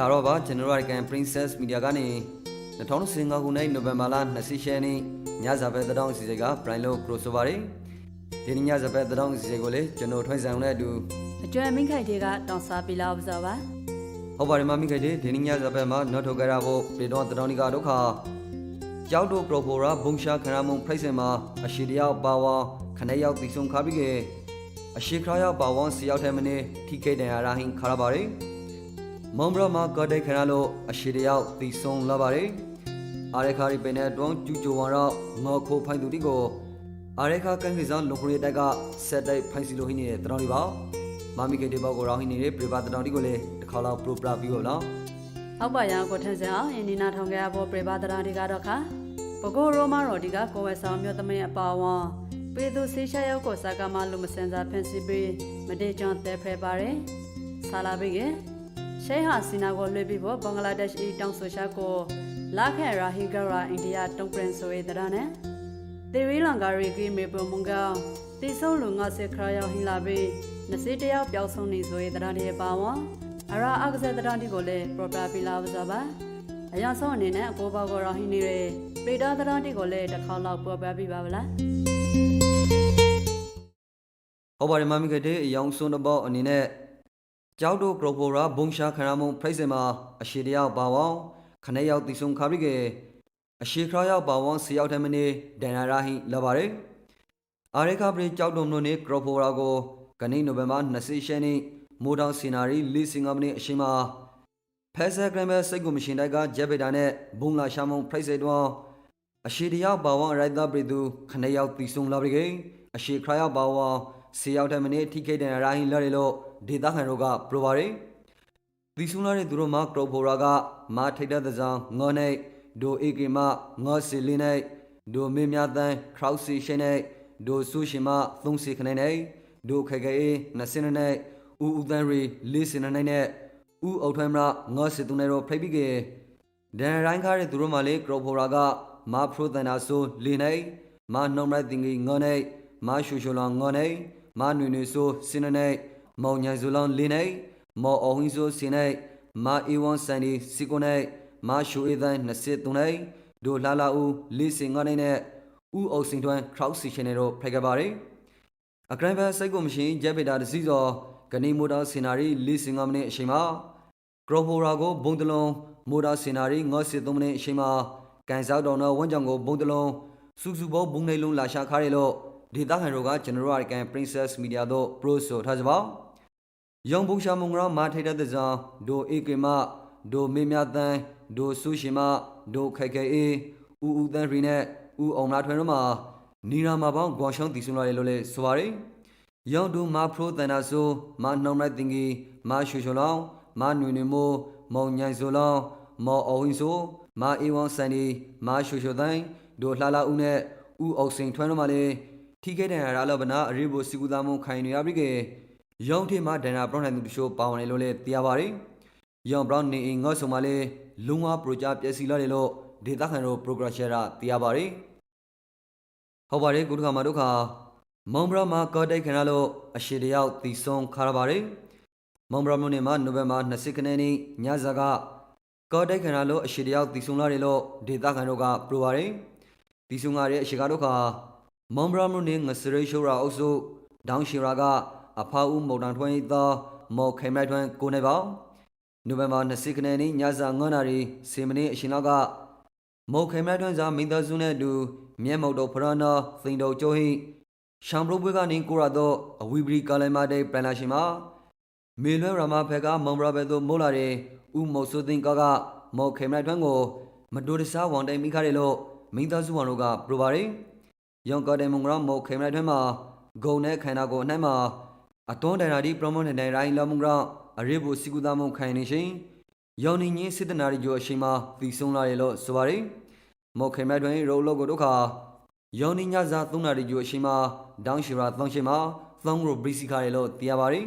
ကျွန်တော်တို့ကန် Princess Media ကနေ2015ခုနှစ်နိုဝင်ဘာလ20ရက်နေ့ညစာပဲသတောင်းအစီအစဉ်က Brian လို့ crossover တွေဒီနေ့ညစာပဲသတောင်းအစီအစဉ်ကိုလေကျွန်တော်ထွန်းဆောင်နဲ့အတူအကျွမ်းမင်းခိုက်တွေကတောင်းစားပြလာဥစားပါဟုတ်ပါတယ်မမိခိုင်ဒီဒီနေ့ညစာပဲမှာနောက်ထုတ်ကြရဖို့ပြေတော့သတောင်းဒီကဒုက္ခကြောက်တို့ Propora ဘုံရှာခရမုံဖိတ်စင်မှာအရှိတယောက်ပါဝါခနဲ့ရောက်တီဆုံခါပြီးကေအရှိခရရောက်ပါဝါစီရောက်တဲ့မနေ့ထိခိတန်ရရာဟင်ခါရပါတယ် မုံဘရမှာကတဲ့ခရလို့အရှိတယောက်တီဆုံလာပါတယ်အာရခါရီပင်နဲ့တွန်းကျူကျိုဝါတော့ငေါ်ခိုဖိုင်သူတိကိုအာရခါကန်ကိစားလုံခရီတိုက်ကဆက်တိုက်ဖိုင်စီလိုဟင်းနေတဲ့တတော်ဒီပါမမီကေတေဘောကိုရောင်းဟင်းနေတဲ့ပြပတတော်ဒီကိုလေတစ်ခါလောက်ပရိုပရာပြီးတော့နော်ဟုတ်ပါရအောင်ကိုထန်းစင်အောင်အင်းဒီနာထောင်ကြရဖို့ပြပါတရာဒီကတော့ခါပကိုရိုမာရော်ဒီကကိုဝဲဆောင်မြို့သမင်းအပါဝါပေသူဆေးရှာရောက်ကိုစကားမလူမစင်စာဖန်စီပေးမတေချွန်တဲဖရပါတယ်ဆာလာဘေးက ရှေဟာစီနာကိုလွှဲပြီးဖို့ဘင်္ဂလားဒေ့ရှ်အီတောင်ဆိုရှာကိုလာခဲရာဟီဂရာအိန္ဒိယတုံပရင်ဆိုရဲတရနဲ့ဒေရီလန်ဂါရီကီမေပမုန်ကောင်တီဆုံလူငါစေခရာရောက်ဟင်လာပြီးနစီတယောက်ပျောက်ဆုံးနေဆိုရဲတရတဲ့ပါဝါအရာအကစားတရတိကိုလည်းပရိုပရာပီလာဝဇာပါအရာဆုံးအနေနဲ့အကိုဘောကိုရောဟင်းနေတဲ့ပေတာတရတိကိုလည်းတစ်ခေါက်လောက်ပေါ်ပြပြပါဗလားဟုတ်ပါတယ်မမီကတဲ့အယောင်စွန်းတစ်ပေါက်အနေနဲ့ ကြောက်တို့ကရိုပိုရာဘုံရှာခရမုံဖိတ်စင်မှာအရှိတယောက်ပါဝေါခနဲ့ရောက်တီဆုံခါပြီးကေအရှိခရရောက်ပါဝေါစီရောက်တဲ့မနေ့ဒန်နာရာဟိလာပါတယ်အာရခပရိကြောက်တုံတို့နေကရိုပိုရာကိုကနေ့နိုဝင်ဘာ20ရက်နေ့မိုးတောင်စီနာရီလီစင်ကမနေ့အရှိမဖက်ဆာဂရမ်ဘစိတ်ကိုမရှင်တိုက်ကဂျက်ဗေတာနဲ့ဘုံလာရှာမုံဖိတ်စေတော့အရှိတယောက်ပါဝေါရိုက်တာပရိသူခနဲ့ရောက်တီဆုံလာပြီးကေအရှိခရရောက်ပါဝေါစီရောက်တဲ့မနေ့ထိခိတ်တဲ့ရာဟိလာရီလို့ ဒေတာခန်တို့ကပရိုပါရီဒီဆုံလာတဲ့သူတို့မှာကရိုပိုရာကမာထိတ်တဲ့သဇံငေါနဲ့ဒိုအေကေမငေါစီလီနဲ့ဒိုမေမြတန်ခရောက်စီရှင်းနဲ့ဒိုဆူရှိမသုံးစီခနဲ့နဲ့ဒိုခေကေနစင်းနဲ့ဦးဦးတန်ရီလေးစင်းနဲ့နဲ့ဦးအုတ်ထွမ်းမငေါစီသူနဲ့တော့ဖိတ်ပြီးကေဒန်ရိုင်းကားတဲ့သူတို့မှလေကရိုပိုရာကမာဖရိုတန်နာဆိုလီနဲ့မာနှုံရတင်ကြီးငေါနဲ့မာရှူရှူလောင်ငေါနဲ့မာနွေနွေဆိုစင်းနဲ့ မောင်ညာဇူလောင်လီနဲ့မော်အော်ဟင်းဆိုစင်းနဲ့မာအီဝွန်ဆန်ဒီစီကိုနဲ့မာရှူအေဒန်23နဲ့ဒိုလာလာဦးလေးစင်ငေါနဲ့နဲ့ဦးအုတ်စင်ထွန်းခရောက်စီရှင်နဲ့တော့ဖိတ်ခဲ့ပါတယ်အကရန်ဘတ်စိတ်ကိုမရှိဂျက်ဗေတာတစီစောဂနီမိုတာစင်နာရီလေးစင်ငါမနဲ့အချိန်မှာဂရိုဟိုရာကိုဘုံတလုံးမိုတာစင်နာရီ93မိနစ်အချိန်မှာကန်ဆောက်တော်နော်ဝန်းကြောင်ကိုဘုံတလုံးစူစူဘောဘုံနေလုံးလာရှာခါရလို့ ဒေတာခန်တို့ကကျွန်တော်တို့ကန် Princess Media တို့ Pro ဆိုထားကြပါယောင်ဘုံရှာမုံကမာထိတဲ့တဲ့ဇာဒိုအေကေမဒိုမေမြတန်ဒိုဆူရှိမဒိုခိုက်ခဲအေဦးဦးတန်ရီနဲ့ဦးအောင်လာထွန်းတို့မှာနီရာမာပေါင်းဂွန်ရှောင်းတီဆွန်လာတယ်လို့လဲဆိုပါရယ်ယောင်ဒူမာဖရိုတန်နာဆိုမာနှောင်းလိုက်တင်ကြီးမာရှူရှူလောင်းမာနွေနွေမိုးမောင်ညိုင်ဆိုလောင်းမော်အဝင်းဆိုမာအေဝမ်ဆန်ဒီမာရှူရှူတိုင်းဒိုလှလာဦးနဲ့ဦးအောင်စိန်ထွန်းတို့မှာလေ ထိခဲ့တဲ့ရာလဘနာအရိဘိုစီကူသားမုံခိုင်နေရပြီကေယောင်ထေမှာဒန်နာပရောင်းနိုင်သူတချို့ပါဝင်တယ်လို့လဲသိရပါတယ်ယောင်ဘရောင်းနေငေါ့ဆုံမှာလေလုံဝပရိုဂျာပျက်စီလာတယ်လို့ဒေတာခန်တို့ progression ရသိရပါတယ်ဟုတ်ပါတယ်ကုတ္တခါမှာဒုက္ခမုံဘရမှာကော့တိုက်ခဏလို့အရှိတယောက်တီဆုံခါရပါတယ်မုံဘရမြို့နယ်မှာနိုဝင်ဘာ20ရက်နေ့ညဇာကကော့တိုက်ခဏလို့အရှိတယောက်တီဆုံလာတယ်လို့ဒေတာခန်တို့ကပြောပါတယ်တီဆုံရတဲ့အရှိကဒုက္ခ မုံဘရမြို့နယ်ငစရိရှိုးရာအုပ်စုဒေါင်းရှိရာကအဖာဦးမုံတန်ထွန်းဤသောမော်ခိမိုက်ထွန်းကိုနေပါနိုဝင်ဘာ20ရက်နေ့ညဇာ9နာရီ10မိနစ်အရှင်လောက်ကမော်ခိမိုက်ထွန်းစာမိသားစုနဲ့အတူမြဲမုတ်တော်ဖရနာသိန်တော်ကျိုးဟိရှမ်ဘရုဘွေကနေကိုရတော့အဝီပရီကာလမတဲ့ပန်လာရှင်မှာမေလွဲရမဖက်ကမုံဘရဘဲသို့မိုးလာတဲ့ဥမော်ဆုသိန်းကကမော်ခိမိုက်ထွန်းကိုမတိုတဆာဝန်တိုင်မိခါတယ်လို့မိသားစုဝန်တို့ကပြောပါတယ် ယောင်ကတဲ့မုံရမော်ခိမိုက်ထွန်းမှာဂုံနဲ့ခန္ဓာကိုယ်အနှံ့မှာအသွန်းတိုင်ရာဒီပရမုန်တိုင်ရိုင်းလောမုံရအရိဘူစီကူသားမုံခိုင်နေရှင်ယောင်နေညင်းစစ်တနာရီကျော်အချိန်မှာတည်ဆုံးလာတယ်လို့ဆိုပါတယ်မော်ခိမိုက်ထွန်းရိုလောကိုဒုက္ခယောင်နေညဇာ3နာရီကျော်အချိန်မှာဒေါင်းရှိရာ3ချိန်မှာ3ရိုဘရီစီခါရလို့သိရပါတယ်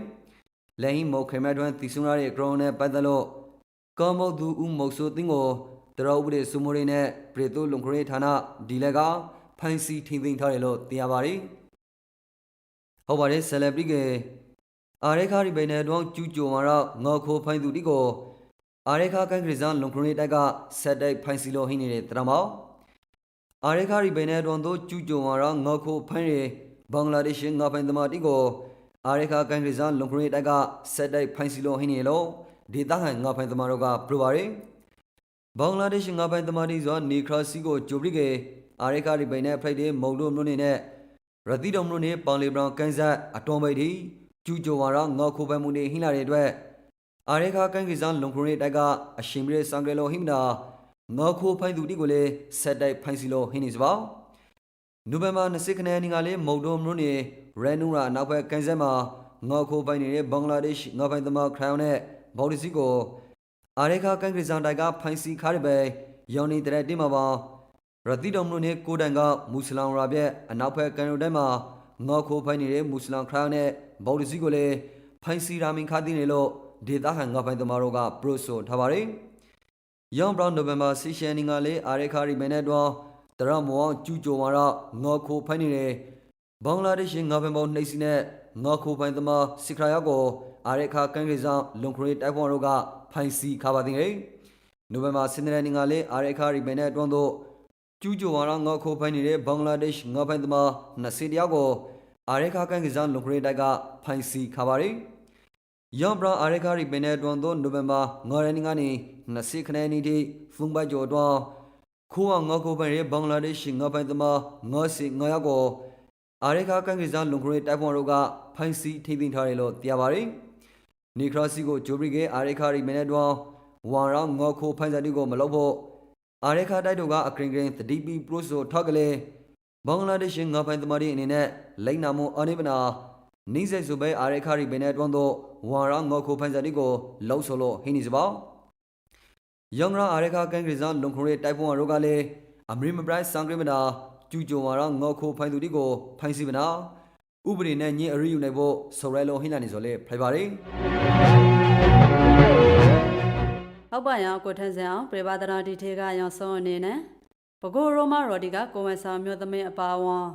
လဲဟင်းမော်ခိမိုက်ထွန်းတည်ဆုံးလာတဲ့ဂရုံနဲ့ပတ်သက်လို့ကောမုတ်သူဦးမုတ်ဆိုတင်းကိုတရောဥပဒေစုမိုးရင်းနဲ့ပြည်သူလုံခရေးဌာနဒီလက်က ဖန်စီထိမ့်သိမ်းထားတယ်လို့သိရပါတယ်ဟုတ်ပါတယ်ဆယ်လဘရီကအာရခါရီဘယ်နဲ့တော့ကျူးကျော်မှာတော့ငေါ်ခိုဖိုင်းသူတိကိုအာရေခါကန်ကရဇန်လုံခရိုနီတိုက်ကဆက်တိုက်ဖိုင်စီလိုဟင်းနေတဲ့တရမောက်အာရေခါရီဘယ်နဲ့တွန်တို့ကျူးကျော်မာရငေါခိုဖိုင်ရီဘင်္ဂလားဒေ့ရှ်ငါဖိုင်သမားတီကိုအာရေခါကန်ကရဇန်လုံခရိုနီတိုက်ကဆက်တိုက်ဖိုင်စီလိုဟင်းနေလို့ဒေသခံငါဖိုင်သမားတို့ကပြပါရီဘင်္ဂလားဒေ့ရှ်ငါဖိုင်သမားတီဆိုနေခရစီကိုဂျိုဘရီကေ အာရေခါရီဘယ်နဲ့ဖိတ်တဲ့မုံလို့မျိုးနေနဲ့ရတိတော်မျိုးနေပန်လီဘရောင်ကန်ဇတ်အတော်မိတ်တီကျူးကျော်မာရငေါခိုဖိုင်မှုနေဟင်းလာတဲ့အတွက်အာရေခါကန်ကစားလုံခရိုနီတိုက်ကအရှင်ပြည်စံကလေးလိုဟိမနာငေါခိုဖိုင်သူတီကိုလည်းဆက်တိုက်ဖိုင်စီလိုဟင်းနေစပါနိုဝင်ဘာ20ခနဲ့နေ့ကလည်းမုံဒုံမြို့နယ်ရန်နူရာနောက်ဘက်ကန်ဆယ်မှာငေါခိုဖိုင်နေတဲ့ဘင်္ဂလားဒေ့ရှ်ငေါဖိုင်သမားခရောင်နဲ့ဘော်ဒီစီကိုအာရေခါကန်ကစားတိုက်ကဖိုင်စီခါရပဲယော်နီတဲ့တင်မှာပါ ရတိတော်မြို့နယ်ကိုတန်ကမွတ်စလင်ရာပြက်အနောက်ဘက်ကန်ရိုတိုင်းမှာငေါခိုဖိုင်နေတဲ့မွတ်စလင်ခရောင်နဲ့ဘော်ဒီစီကိုလည်းဖိုင်စီရာမင်ခါတင်နေလို့ဒေတာဟန်ငါပိုင်သမားတို့ကပရိုဆိုထားပါတယ်။ယောင်ဘရောင်နိုဝင်ဘာဆီရှန်နီကလည်းအာရေခါရီမဲနဲ့တော့တရမောင်ကျူဂျိုမာရငေါခိုဖိုင်နေတဲ့ဘင်္ဂလားဒေ့ရှ်ငါပိုင်ပေါနှိပ်စီနဲ့ငေါခိုဖိုင်သမားစစ်ခရာယောကိုအာရေခါကန်ကေဇာလုံခရီတိုက်ဖွန်တို့ကဖိုင်စီခါပါတင်တယ်။နိုဝင်ဘာစနေနေ့ကလည်းအာရေခါရီမဲနဲ့တွန်းတို့ ကျူဂျိုမာရငေါခိုဖိုင်နေတဲ့ဘင်္ဂလားဒေ့ရှ်ငါပိုင်သမား20တယောက်ကိုအာရေခါကန်ကေဇာလုံခရီတိုက်ကဖိုင်စီခါပါတယ်။ယောင်ဘရာအာရခါရီပင်နေတွန်သောနိုဝင်ဘာ9ရက်နေ့ကနေ20ခနဲ့နေ့ထိဖုန်ဘတ်ကျော်တော့ခိုးအောင်ငေါကိုပိုင်ရဲ့ဘင်္ဂလားဒေ့ရှ်ငေါပိုင်သမားငေါစီငေါရောက်ကိုအာရခါကန်ကစားလုံခရီတိုက်ပွန်တို့ကဖိုင်စီထိသိမ်းထားတယ်လို့သိရပါတယ်။နီခရာစီကိုဂျိုဘရီကအာရခါရီမင်းနဲ့တွန်ဝမ်ရောင်းငေါခိုဖိုင်စတီကိုမလုပ်ဖို့ အာရခါတိုက်တို့ကအကရင်ကရင်တတိပီပရိုဆိုထောက်ကလေးဘင်္ဂလားဒေ့ရှ်ငေါပိုင်သမားတွေအနေနဲ့လိမ့်နာမှုအနိဗနာနီးစက်စုပဲအာရခါရီဘယ်နဲ့တွန်းတော့ဝါရငေါခိုဖိုင်စတိကိုလှုပ်ဆိုလို့ဟင်းနေစပါယောင်ရာအာရခါကန်ကရဇန်လုံခရီတိုက်ပွန်ရောကလည်းအမရီမပရိုက်ဆန်ဂရမနာကျူဂျိုဝါရငေါခိုဖိုင်သူတီကိုဖိုင်စီဗနာဥပဒေနဲ့ညင်အရိယူနိုင်ဖို့ဆိုရဲလုံးဟင်းလာနေဆိုလေဖိုင်ပါရီ ဟုတ်ပါရောကိုထန်းစင်အောင်ပြပါဒရာဒီထေကရောင်ဆုံးအနေနဲ့ဘကိုရိုမာရော်ဒီကကိုဝန်ဆောင်မျိုးသမီးအပါအဝင်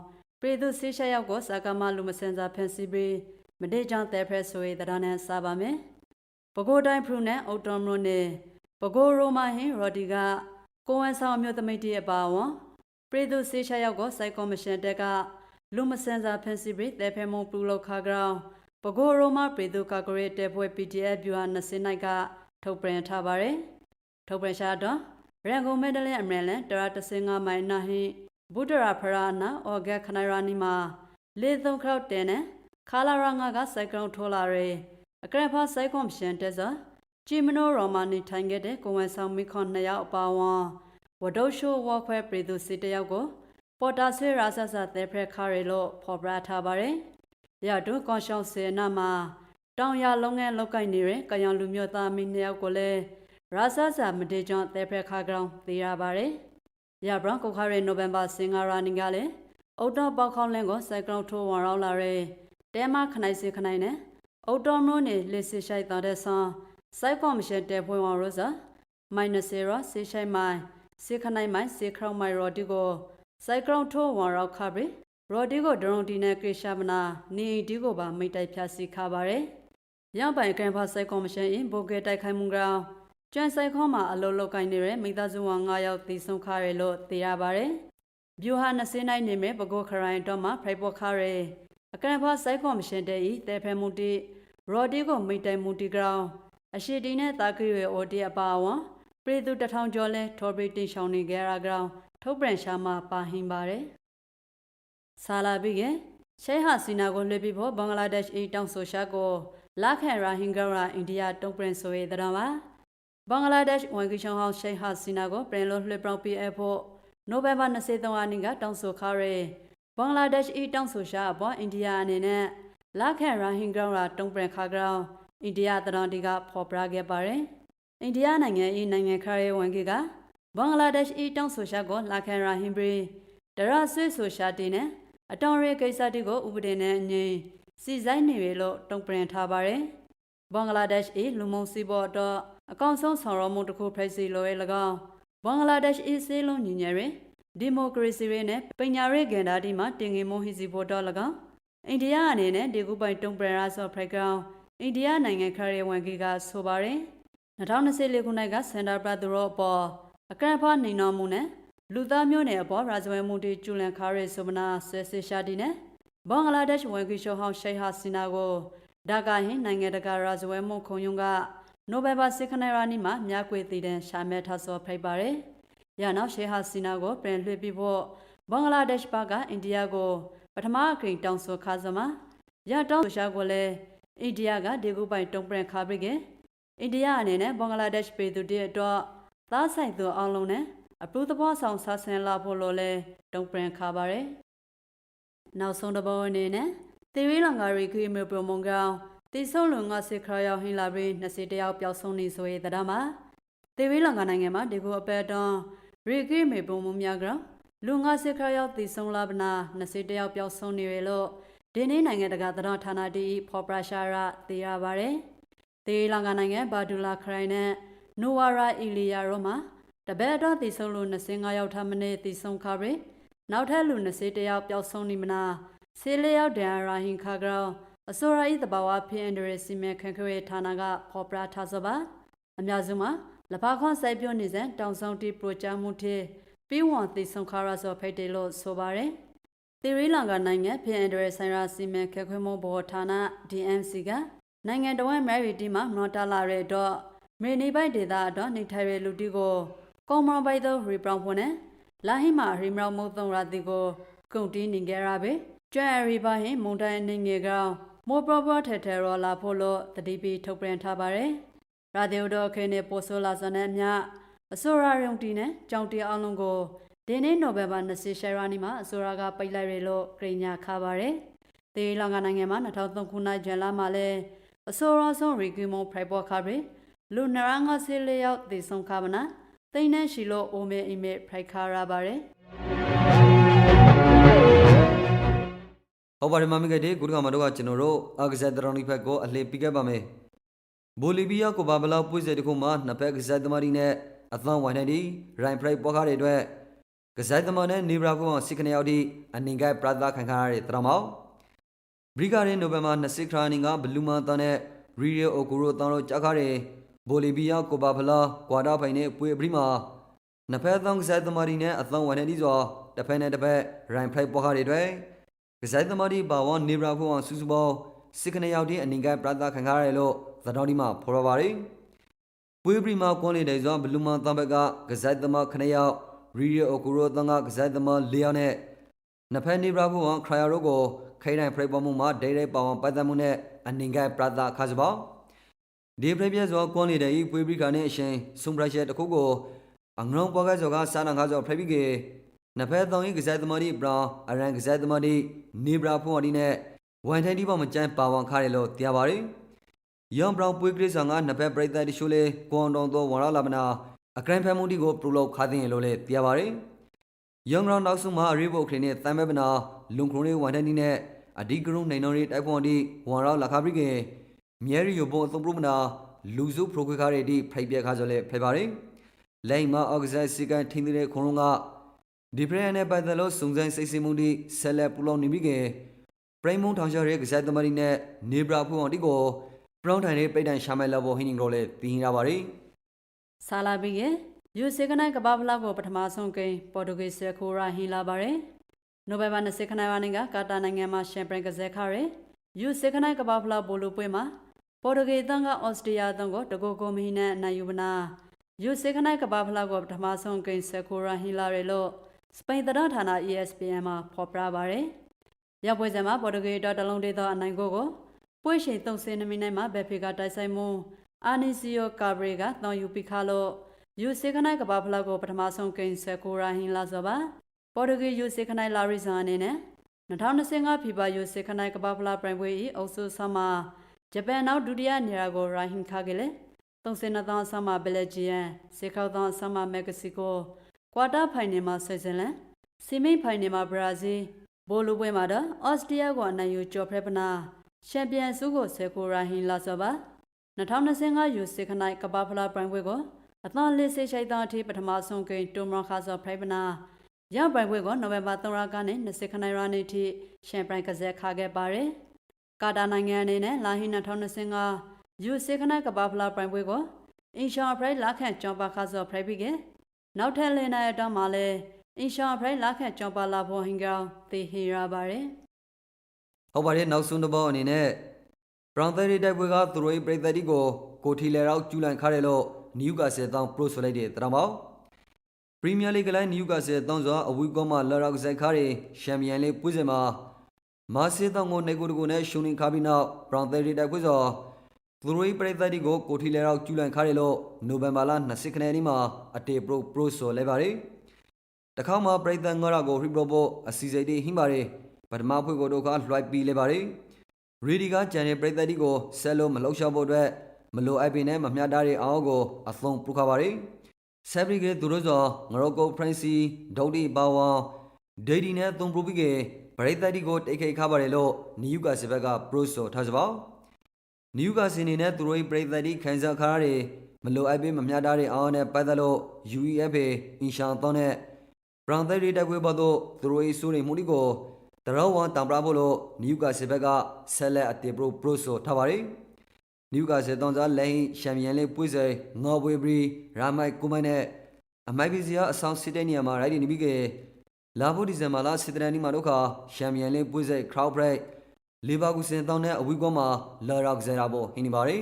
ပြည်သူဆေးရှက်ရောက်ကိုစကားမလူမစင်စာဖန်စီပြီးမတိကြောင့်တဲဖရက်ဆိုရတဲ့နဲ့စားပါမယ်ဘကိုတိုင်းဖရူနဲ့အုတ်တော်မလို့နဲ့ဘကိုရိုမာဟင်ရော်ဒီကကိုဝန်ဆောင်မျိုးသမီးတီအပါအဝင်ပြည်သူဆေးရှက်ရောက်ကိုစိုက်ကော်မရှင်တက်ကလူမစင်စာဖန်စီပြီးတဲဖဲမုံပူလောက်ခါကောင်ဘကိုရိုမာပြည်သူကာကွယ်တဲ့ဘွဲ PDF ဗျူဟာ20နိုင်က ထုတ်ပြန်ထားပါတယ်။ထုတ်ပြန်ရှာတော့ရန်ကုန်မဲဒလင်အမရလန်တရာ35မိုင်နာဟိဘုဒ္ဓရာဖရာနာဩဂက်ခနိုင်ရာနီမှာလေသုံးခေါက်တဲနဲ့ခါလာရာငါကစိုက်ကလုံးထိုးလာရဲအကရဖာစိုက်ကွန်ရှင်တက်စဂျီမနိုရောမာနီထိုင်ခဲ့တဲ့ကိုဝန်ဆောင်မိခွန်နှစ်ယောက်အပါဝါဝဒုရှိုဝခွဲပြည်သူစီတယောက်ကိုပေါ်တာဆွေရာဆဆသဲဖရက်ခါရီလို့ဖော်ပြထားပါတယ်။ရတုကွန်ရှောင်းစေနာမှာ တောင်ရလုံးငယ်လောက်ကင်နေတဲ့ကယံလူမျိုးသားမင်းနှစ်ယောက်ကိုလည်းရာဆဆာမတေကျွန်းသဲဖရက်ခါကောင်သိရပါတယ်။ရဘရန်ကိုခါရဲနိုဝင်ဘာစင်ဂါရာနီကလည်းအုတ်တော်ပေါက်ခေါင်းလင်းကိုစိုက်ကလုံးထိုးဝင်ရောက်လာတဲ့တဲမခနိုင်စီခနိုင်နဲ့အုတ်တော်မျိုးနေလက်စစ်ရှိုက်တော်တဲ့ဆန်စိုက်ကော်မရှင်တဲဖွင့်ဝင်ရောစာမိုင်နစီရောစေရှိုက်မိုင်စေခနိုင်မိုင်စေခရောင်မိုင်ရော်ဒီကိုစိုက်ကလုံးထိုးဝင်ရောက်ခါပြီးရော်ဒီကိုဒရုန်တီနဲ့ကေရှာမနာနေဒီကိုပါမိတ်တိုက်ဖြတ်စီခါပါတယ်။ ရောက်ပိုင်ကန်ဖာစိုက်ကော်မရှင်ရင်ဘိုကဲတိုက်ခိုင်မှုကောင်ကျွမ်းဆိုင်ခေါမှာအလုံးလောက်ကင်နေတဲ့မိသားစုဝင်9ယောက်တည်ဆုံခရဲလို့သိရပါတယ်။ဗျူဟာ20နိုင်နေမဲ့ပကိုခရိုင်တော့မှာဖိုက်ပေါ်ခရဲအကန်ဖာစိုက်ကော်မရှင်တဲ့ဤတဲဖဲမှုတီရော်ဒီကိုမိတ်တိုင်မှုတီကောင်အရှိတီနဲ့တာခရီရဲ့အိုတီအပါအဝင်ပြည်သူတထောင်ကျော်လဲထော်ဘရီတင်ရှောင်းနေကြရကောင်ထုတ်ပြန်ရှာမှာပါဟင်ပါတယ်။ဆာလာဘီရဲ့ရှေဟာစီနာကိုလွှဲပြီးဖို့ဘင်္ဂလားဒေ့ရှ်အီတောင်ဆိုရှာကို လာခန်ရာဟင်ဂရာအိန္ဒိယတုံးပရင်ဆိုရတဲ့မှာဘင်္ဂလားဒေ့ရှ်ဝန်ကြီးချုပ်ဟောင်းရှေဟာစီနာကိုပြင်လို့လွှဲပြောင်းပေးအပ်ဖို့နိုဝင်ဘာ23ရက်နေ့ကတောင်းဆိုခါရဲဘင်္ဂလားဒေ့ရှ်အီတောင်ဆိုရှာအပေါ်အိန္ဒိယအနေနဲ့လာခန်ရာဟင်ဂရာတုံးပရင်ခါကောင်အိန္ဒိယတရန်တီကဖော်ပြခဲ့ပါတယ်။အိန္ဒိယနိုင်ငံ၏နိုင်ငံခရဲဝန်ကြီးကဘင်္ဂလားဒေ့ရှ်အီတောင်ဆိုရှာကိုလာခန်ရာဟင်ဘရီဒရဆွေဆိုရှာတီနဲ့အတောင်ရဲကိစ္စတီကိုဥပဒေနဲ့အငြိမ် စီဆိုင်နေရလို့တုံ့ပြန်ထားပါတယ်။ဘင်္ဂလားဒေ့ရှ်၏လူမှုစီးပွားတော့အကောင့်ဆုံးဆောင်ရွက်မှုတစ်ခုဖိတ်စီလိုရဲ၎င်းဘင်္ဂလားဒေ့ရှ်၏စေလုံးညီညွတ်ရေးဒီမိုကရေစီရေးနဲ့ပညာရေးကဏ္ဍဒီမှာတင်ငင်မှုဟိစီဖို့တော့၎င်းအိန္ဒိယအနေနဲ့ဒီကူပိုင်တုံ့ပြန်ရာဆော့ဖရိုက်ကောင်အိန္ဒိယနိုင်ငံခရီးဝန်ကြီးကဆိုပါတယ်2024ခုနှစ်ကစင်တာပရသူတို့အပေါ်အကန့်အဖားနေတော်မူနဲ့လူသားမျိုးနယ်အပေါ်ရာဇဝဲမှုတွေကျူလန်ခါရဲဆိုမနာဆွဲစစ်ရှာတီနဲ့ ဘင်္ဂလားဒေ့ရှ်ဝန်ကြီးချုပ်ဟောင်းရှိတ်ဟာစီနာကိုဒါကာဟင်နိုင်ငံတကာရာဇဝဲမှုခုံရုံးကနိုဘယ်ဘာစစ်ခနဲရာနီမှာမြကွေတည်တဲ့ရှာမဲထဆောဖိတ်ပါတယ်။ရနောက်ရှိတ်ဟာစီနာကိုပြန်လွှတ်ပြီးဖို့ဘင်္ဂလားဒေ့ရှ်ဘက်ကအိန္ဒိယကိုပထမအကြိမ်တောင်းဆိုခါစမှာရတောင်းဆိုရှာကိုလည်းအိန္ဒိယကဒေဂူပိုင်တုံ့ပြန်ခါပြီးကအိန္ဒိယအနေနဲ့ဘင်္ဂလားဒေ့ရှ်ပြည်သူတွေအတွက်သားဆိုင်သူအောင်လုံးနဲ့အပူသဘောဆောင်ဆဆင်လာဖို့လို့လဲတုံ့ပြန်ခါပါတယ်။ နောက်ဆုံးတစ်ပုဒ်အနေနဲ့တေဝီလင်္ကာရီခီမေပရမုံကောင်တိဆုံလုံငါစစ်ခရရောက်ဟင်းလာပြီး20တယောက်ပျောက်ဆုံးနေဆိုရဲ့တရားမှာတေဝီလင်္ကာနိုင်ငံမှာဒီကိုအပက်တွန်ရီခီမေပရမုံများကောင်လူငါစစ်ခရရောက်တိဆုံလာပနာ20တယောက်ပျောက်ဆုံးနေရလို့ဒီနေ့နိုင်ငံတကာသတင်းဌာနတီဖော်ပရာရှာရသိရပါတယ်။တေဝီလင်္ကာနိုင်ငံဘာဒူလာခရိုင်နဲ့နိုဝါရာအီလီယာရောမှာတပည့်တော်တည်ဆုံလို့25ရောက်ထပ်မနေတည်ဆုံခါပြီ နောက်ထပ်လူ20တယောက်ပျောက်ဆုံးနေမနာဆေးလျောက်ဒန်ရာဟင်ခါကောင်အစိုးရ၏တဘာဝဖြစ်အန်ဒရစီမဲခန့်ခွေဌာနကဖော်ပြထားစပါအများစုမှာလဖခွန်စိုက်ပြုတ်နေစဉ်တောင်ဆောင်တီပရိုဂျက်မှုထေပြီးဝန်တည်ဆုံခါရဆိုဖိတ်တယ်လို့ဆိုပါတယ်သေရီလင်္ကာနိုင်ငံဖြစ်အန်ဒရဆိုင်ရာစီမဲခန့်ခွေမှုဘောဌာန DMC ကနိုင်ငံတော်ရဲ့မယ်ရီတီမှာနော်တာလာတဲ့တော့မေနေပိုက်ဒေတာတော့နေထိုင်ရလူတီကိုကောမန်ဘိုက်သောရီပရောင်ဖွနဲ့ လာဟိမာရီမရောင်မုတ်သုံးရာတီကိုကုန်တီးနေကြရပဲကျွဲရီပါဟင်မုန်တိုင်းနေငယ်ကောင်မောပရပထဲထဲရောလာဖို့လို့တတိပီထုတ်ပြန်ထားပါတယ်ရာဒီယိုတော့ခင်းနေပိုဆိုလာစနဲ့မြအစိုးရရုံတီနဲ့ကြောင်တီအောင်လုံးကိုဒီနေ့နိုဘယ်ဘာ20ရှယ်ရာနီမှာအစိုးရကပိတ်လိုက်ရလို့ကြေညာခါပါတယ်ဒေလန်ကနိုင်ငံမှာ2003ခုနှစ်ဇန်လမှာလဲအစိုးရဆုံးရီကီမွန်ဖရိုက်ပေါ်ခါပြီလူနရငါစီလျောက်တည်ဆုံခါမနာ သိန်းနဲ့ရှိလို့အိုမေအီမေဖရိုက်ခါရပါတယ်ဟုတ်ပါတယ်မမကတဲ့ကုတကမတို့ကကျွန်တော်တို့အကစားတရောင်းဒီဖက်ကိုအလှည့်ပြခဲ့ပါမယ်ဘိုလီဗီးယားကိုဘာဘလောက်ပွေးစတဲ့ခုမှာနှစ်ဖက်ကစားသမားတွေနဲ့အသံဝိုင်းနေဒီရိုင်ဖရိုက်ပေါ်ကားတွေအတွက်ကစားသမားနဲ့နေဘရာကောင်စစ်ခနေရောက်ဒီအနင်ကပရသာခံခါရတဲ့တရမောက်ဘရီဂါရဲ့နိုဘယ်ဘာ20ခရာနင်ကဘလူးမာတန်နဲ့ရီရီအိုကူရိုတန်တို့ကြားခါတဲ့ ဘိုလီဗီးယားကိုဘာဘလာကွာတာဖိုင်နဲ့ပွေပရီမှာနှစ်ဖက်သောကစားသမားတွေနဲ့အသံဝိုင်းနေဒီဆိုတစ်ဖက်နဲ့တစ်ဖက်ရိုင်ဖရိုက်ပေါ်ကားတွေအတွက်ကစားသမားတွေဘာဝနေဘရာကောင်စူးစူပေါစစ်ခနေရောက်ဒီအနင်ကပရသာခံခါရလို့သတော်ဒီမှာဖော်ရပါတယ်ပွေပရီမှာကွန်လေတဲ့ဆိုဘလူးမာတန်ဘက်ကကစားသမားခနေရောက်ရီရီအိုကူရိုတန်ကကစားသမား၄ယောက်နဲ့နှစ်ဖက်နေဘရာကောင်ခရယာတို့ကိုခိုင်နိုင်ဖရိတ်ပေါ်မှုမှာဒိတ်ဒိတ်ပေါအောင်ပတ်သက်မှုနဲ့အနင်ကပရသာခါစပေါ ဒီဖရိတ်ပြဆိုကွန်လေတဲ့ဤပွေပရီကနေအရှင်ဆွန်ဘရရှက်တခုကိုအငရုံပေါ်ကဆိုကစာနာခါဆိုဖရိတ်ပြီးကေနဖက်တောင်ဤကစားသမားဒီဘရာအရန်ကစားသမားဒီနေဘရာဖုန်အဒီနဲ့ဝန်ထိုင်ဒီပေါ်မကျန်းပါဝန်ခါရလို့တရားပါတယ်ယွန်ဘရောင်ပွေကလေးဆောင်ကနဖက်ပရိသတ်တရှိုးလေကွန်တုံသောဝါရလာမနာအကရန်ဖက်မှုဒီကိုပရူလောက်ခါသိရင်လို့လေတရားပါတယ်ယွန်ဂရောင်နောက်ဆုံးမှာအရေးဖို့ခရင်းနဲ့တမ်မဲပနာလုံခရုံးလေးဝန်ထိုင်ဒီနဲ့အဒီကရုံနိုင်တော်လေးတိုက်ပွန်ဒီဝါရလာခါပရိကေ မြဲရီယိုပေါ်သုံးပရမနာလူစုပရိုခွေခါရဒီဖိုက်ပြခါဆိုလေဖိပါတယ်လိမ့်မအော့ဂဇက်စီကန်ထင်းတဲ့ခုံလုံးကဒီပရန်နဲ့ပတ်သက်လို့စုံစမ်းစစ်ဆေးမှုတွေဆက်လက်ပူလောင်နေပြီးကပရိမုံထောင်ရှားရဲ့ကစားသမားတွေနဲ့နေဘရာဖူအောင်တီကိုပရောင်းထိုင်တဲ့ပိတ်တန်ရှာမဲလဘောဟင်းနင်းတို့လည်းပြီးရပါတယ်ဆာလာဘီရဲ့ယူစေကနိုင်ကဘာဖလာကိုပထမဆုံးကိန်းပေါ်တူဂီစခိုရာဟီလာပါတယ်။နိုဘယ်ဘာ20ခနိုင်ဝါနေကကာတာနိုင်ငံမှာရှမ်ပီယံကစားခါရဲယူစေကနိုင်ကဘာဖလာဘိုလိုပွဲမှာ ပေါ်တူဂီတန်းကအော်စတြေးလျတန်းကိုတကိုကိုမီနဲ့နိုင်ယူမနာယူစေကနိုင်ကဘာဖလာကိုပထမဆုံးကိန်းစခိုရာဟီလာရဲလို့စပိန်သတင်းဌာန ESPN မှာဖော်ပြပါတယ်။ရောက်ပွဲစဉ်မှာပေါ်တူဂီတော်တလုံးဒေသအနိုင်ကိုကိုပွဲရှိန်30မိနစ်မှာဘယ်ဖီကတိုက်ဆိုင်မှုအာနီစီယိုကာဘရီကတောင်းယူပိခါလို့ယူစေခနိုင်ကဘာဖလောက်ကိုပထမဆုံးကိန်းဆက်ကိုရာဟင်လာစောပါပေါ်တူဂီယူစေခနိုင်လာရီဇန်အနေနဲ့2025ဖီဘာယူစေခနိုင်ကဘာဖလာပရိုင်ပွဲဤအုပ်စုဆမ ဂျပန်နောက်ဒုတိယနေရာကိုရာဟင်ခါကလေး32သောဆမဘယ်လဂျီယန်စေခေါသောဆမမက္ကဆီကိုကွာတာဖိုင်နယ်မှာဆွေဇာလန်ဆီမိတ်ဖိုင်နယ်မှာဘရာဇီးဘိုလိုပွဲမှာတော့အော်စတြေးလျကိုအနိုင်ယူကျော်ဖရက်ပနာချန်ပီယံဆုကိုဆယ်ကိုရာဟင်လာစောပါ2025ယူစေခနိုင်ကဘာဖလာပရိုင်ပွဲကိုအသံလေးစိတ်ရှိုက်သောအထိပထမဆုံးကိန်းတူမရခါစောဖရိုင်ပနာရပိုင်ပွဲကိုနိုဝင်ဘာ3ရက်ကနေ20ခနိုင်ရာနေ့ထိရှမ်ပရိုင်ကစားခါခဲ့ပါတယ်။ ကာတာနိုင်ငံအနေနဲ့လာဟီ2025ယူစေခနိုင်ကဘာဖလာပရိုင်ပွဲကိုအင်ရှော်ဖရိုက်လာခန့်ကျော်ပါခါစောဖရိုက်ပြီးကနောက်ထပ်လင်းနိုင်တော့မှလည်းအင်ရှော်ဖရိုက်လာခန့်ကျော်ပါလာဖို့ဟင်ကောင်သေဟီရပါတယ်ဟုတ်ပါတယ်နောက်ဆုံးတစ်ပေါက်အနေနဲ့ Brown Theory တိုက်ပွဲကသူတို့၏ပြည်သက်တီကိုကိုထီလေရောက်ကျူလန်ခါတယ်လို့နယူကာဆယ်တောင်းပရိုဆိုလိုက်တဲ့တရမောက်ပရီးမီးယားလိဂ်လိုင်းနယူကာဆယ်တောင်းစွာအဝီကောမှာလာရောက်ဇက်ခါရီချန်ပီယံလိပွဲစဉ်မှာ မာစီတောင်းကိုနေကိုတကိုနဲ့ရှုံနေခါပြီးနောက် Brown Theory တိုက်ပွဲဆိုသူတို့၏ပြည်သက်တီကိုကိုထီလေရောက်ကျူလန်ခါတယ်လို့နိုဝင်ဘာလ20ခရက်နေ့မှာအတေပရိုပရိုဆိုလိုက်ပါတယ်တခါမှပြိတ္တငါရကိုဟိပရိုပိုအစီစိတ်တွေဟိပါရီပထမဖွေကိုတို့ကလွှိုက်ပြီးလေပါရီရီဒီကကြံတဲ့ပြိတ္တတီကိုဆဲလို့မလှုပ်ရှားဖို့အတွက်မလိုအပ်ပင်နဲ့မမျှတားတဲ့အောင်ကိုအသုံးပြုခါပါရီဆယ်ဘရီကသူတို့ဆိုငရိုကိုဖရန်စီဒုတ်တီပါဝါဒေဒီနဲ့သုံးပရိုပီက ပြိတ္တတီကိုတိတ်ခိတ်ခါပါတယ်လို့နီယူကာစဘက်ကပရိုဆိုထားစပါနီယူကာစနေနဲ့သူတို့ပြိတ္တတီခိုင်စားခါရီမလိုအပ်ပင်မမျှတားတဲ့အောင်နဲ့ပတ်သက်လို့ UEFA အင်ရှန်တော့နဲ့ဘရောင်သဲရီတက်ခွေးပေါ်သို့သူတို့၏စိုးရိမ်မှုတွေကိုတရောဝန်တံပရာဖို့လို့နယူကာဆယ်ဘက်ကဆက်လက်အတေပရိုပရိုဆိုထားပါရီနယူကာဆယ်တောင်စားလက်ဟိချန်ပီယံလိပွေးစေငေါ်ဘွေဘရီရာမိုက်ကူမိုင်နဲ့အမိုက်ပီစီယာအဆောင်စစ်တဲ့နေရာမှာရိုက်ဒီနေပြီးက လာဖို့ဒီဇင်ဘာလစစ်တရန်ဒီမှာတို့ခါချန်ပီယံလိပွေးစေခရော့ဘရိတ်လီဗာကူဆင်တောင်းတဲ့အဝီကောမှာလာရောက်ဇေရာဘောဟင်းနေပါရီ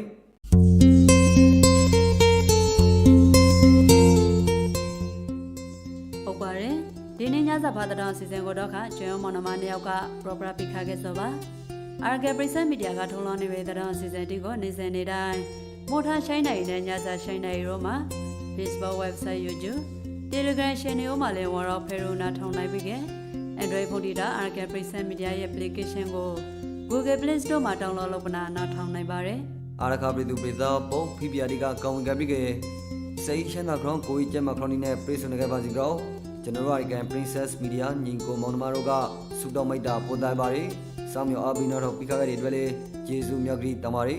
ဟုတ်ပါတယ်ဒီနေ့ညစာဖတ်တဲ့စီစဉ်ကိုတော့ခကျွန်းမောင်နှမနှစ်ယောက်က proper ပိခါခဲ့ဆိုပါအာဂေပရိစက်မီဒီယာကထုံးလွှင့်နေတဲ့တဲ့စီစဉ်တီကိုနေစဉ်နေတိုင်းမိုထာရှိုင်းနိုင်တဲ့ညစာရှိုင်းနိုင်ရောမှာ Facebook website YouTube Telegram channel မှာလည်းဝါရောဖဲရိုနာထောင်းလိုက်ပြီးက Android ဖုန်းတီတာအာဂေပရိစက်မီဒီယာရဲ့ application ကို Google Play Store မှာ download လုပ်ပနာနာထောင်းနိုင်ပါတယ်အာရခပရိသူပရိသပုံဖိပြာဒီကကောင်းဝင်ကပ်ပြီးကစိတ်ချမ်းသာခေါင်းကိုကြီးကျမခရိုနီနဲ့ပြေဆုံနေကြပါစီကြောကျွန်တော်တို့အကန် Princess Media ညီကိုမောင်နှမတို့ကစူတောင်းမိတ်တာပို့တိုင်းပါရီစောင်းမြော်အဘိနော်တို့ပိခါခဲ့တဲ့အတွက်လေယေရှုမြတ်ကြီးတမာရီ